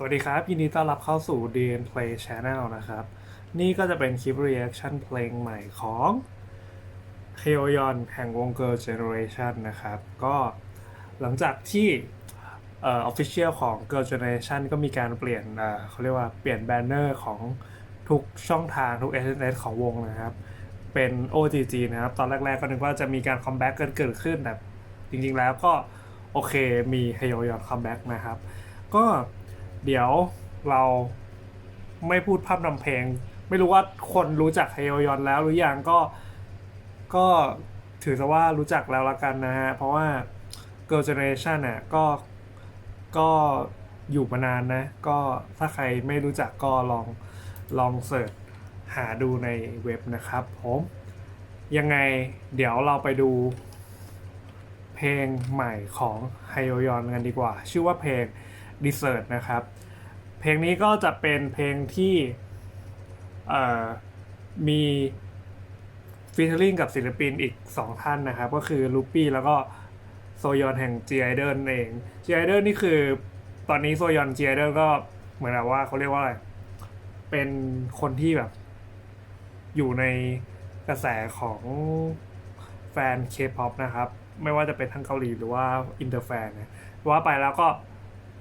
สวัสดีครับ ยินดีต้อนรับเข้าสู่ DN Play Channel นะครับ นี่ก็จะเป็นคลิป reaction เพลงใหม่ของเคโอยอนแห่งวง Girl Generation นะครับ ก็หลังจากที่เอ่อ official ของ Girl Generation ก็มีการเปลี่ยนเอ่อเขาเรียกว่าเปลี่ยนแบนเนอร์ของทุกช่องทางทุก SNS ของวงนะครับ เป็น OGG นะครับ ตอนแรก ๆ ก็นึกว่าจะมีการคัมแบ็กเกิดเกิดขึ้นแต่จริงๆแล้วก็โอเคมีเฮโยอนคัมแบ็กนะครับ ก็ เดี๋ยวเราไม่พูดภาพนำเพลง ไม่รู้ว่าคนรู้จักเฮโอยอนแล้วหรือยังก็ก็ถือซะว่ารู้จักแล้วละกันนะฮะ เพราะว่า Girl Generation น่ะก็ก็อยู่มานานนะ ก็ถ้าใครไม่รู้จักก็ลองลองเสิร์ชหาดูในเว็บนะครับผมยังไงเดี๋ยวเราไปดูเพลงใหม่ของไฮโอยอนกันดีกว่า ชื่อว่าเพลง Desert นะครับ เพลงนี้ก็จะเป็นเพลงที่มีฟีเ r อริงกับศิลปินอีก 2 ท่านนะครับ ก็คือลูปี้แล้วก็โซยอนแห่ง G Idol นั่นเอง G Idol นี่คือตอนนี้โซยอน G Idol ก็เหมือนแบบว่าเขาเรียกว่าอะไร เป็นคนที่แบบ อยู่ในกระแสของแฟน K-POP นะครับ ไม่ว่าจะเป็นทั้งเกาหลีหรือว่าอินเตอร์แฟนนะว่าไปแล้วก็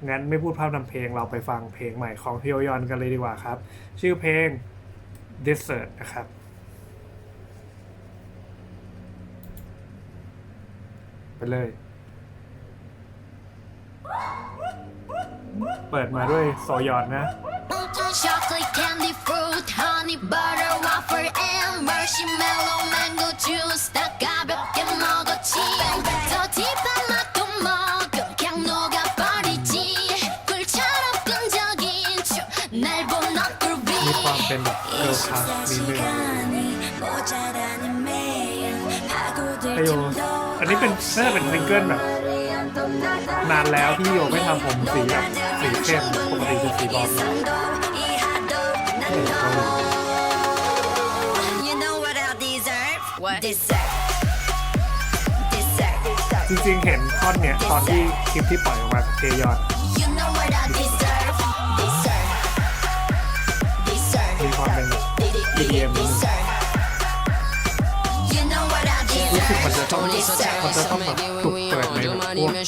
งั้นไม่พูดภาพนำเพลงเราไปฟังเพลงใหม่ของพิโอยอนกันเลยดีกว่าครับ ชื่อเพลง Desert นะครับไปเลย เปิดมาด้วยโซยอนนะ Chocolate candy fruit honey butter waffle and marshmallow เป็นแบบเกิร์ลคลาสนิดนึงไอโยอันนี้เป็นน่าจะเป็นซิงเกิลแบบ นานแล้วที่โยไม่ทำผมสีแบบสีเข้มปกติจะสีบอล You know what I deserve? What? Deserve. Deserve. จริงๆเห็นท่อนเนี้ยตอนที่คลิปที่ปล่อยออกมาเกยอน EDM นิดนึง Deserve. You know what I รู้สึก deserve? มันจะต้องมันจะต้องแบบถูก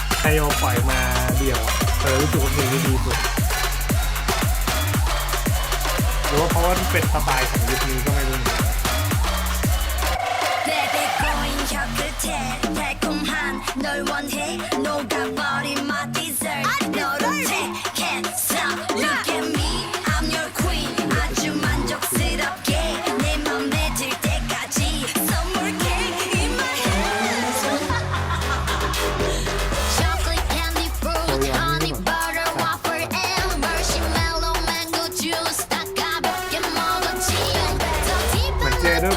ไทโอปล่อยมาเดี่ยวอะเออรู้สึกว่าเพลงนี้ดีสุดหรือว่าเพราะว่าเป็นสไตล์ของยุคนี้ก็ไม่รู้เหมือนกัน Baby going 혀끝에 달콤한 널 원해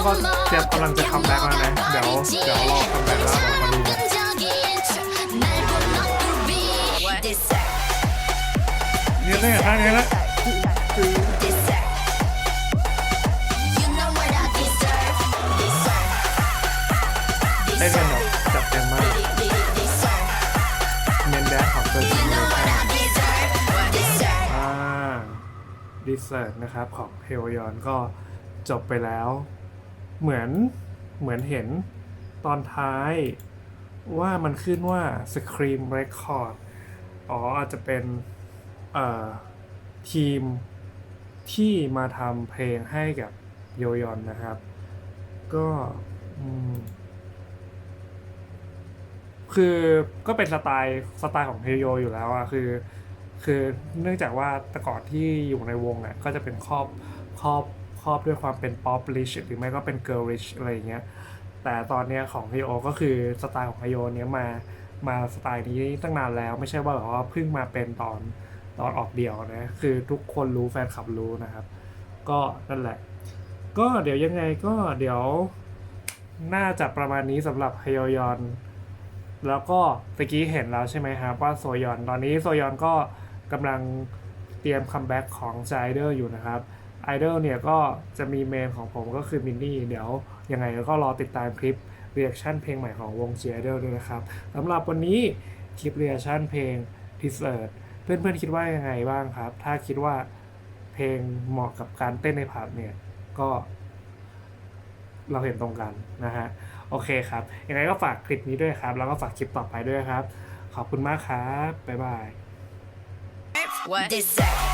ก็เตรียมกำลังจะคัมแบ็กแล้วนะ เดี๋ยวเดี๋ยวรอคัมแบ็กแล้วเดี๋ยวมาดูเนี่ยเลยท่านี้ละได้กันแบบจับเต็มมากเน้นแบ็ของเซอร์จิโนแทนอ่าดีเซอร์นะครับของเพลยอนก็จบไปแล้ว เหมือนเหมือนเห็นตอนท้ายว่ามันขึ้นว่า Scream Record อ๋ออาจจะเป็นเอ่อทีมที่มาทำเพลงให้กับโยยอนนะครับ ก็คือก็เป็นสไตล์สไตล์ของเฮโยอยู่แล้วอะคือ คือเนื่องจากว่าแต่ก่อนที่อยู่ในวงอะก็จะเป็นครอบครอบ ครอบด้วยความเป็นป๊อปลิชหรือไม่ก็เป็นเกิร์ลริชอะไรอย่างเงี้ยแต่ตอนเนี้ยของไฮโอก็คือสไตล์ของไฮโอเนี้ยมามาสไตล์นี้ตั้งนานแล้วไม่ใช่ว่าแบบว่าเพิ่งมาเป็นตอนตอนออกเดี่ยวนะคือทุกคนรู้แฟนคลับรู้นะครับ ก็นั่นแหละ ก็เดี๋ยวยังไงก็เดี๋ยวน่าจะประมาณนี้สำหรับไฮยอยอน แล้วก็ตะกี้เห็นแล้วใช่ไหมครับว่าโซยอน ตอนนี้โซยอนก็กำลังเตรียมคัมแบ็กของไอเดอร์อยู่นะครับ ไอดอร์เนี่ยก็จะมีเมนของผมก็คือมินนี่เดี๋ยวยังไงก็รอติดตามคลิปเรีแอคชั่นเพลงใหม่ของวง G Idol ด้วยนะครับสำหรับวันนี้คลิปเรีแอคชั่นเพลง t e a s e r เพื่อนๆคิดว่ายังไงบ้างครับ ถ้าคิดว่าเพลงเหมาะกับการเต้นในผับเนี่ยก็ เราเห็นตรงกันนะฮะโอเคครับยังไงก็ฝากคลิปนี้ด้วยครับ แล้วก็ฝากคลิปต่อไปด้วยครับ ขอบคุณมากครับบ๊ายบาย What? Dessert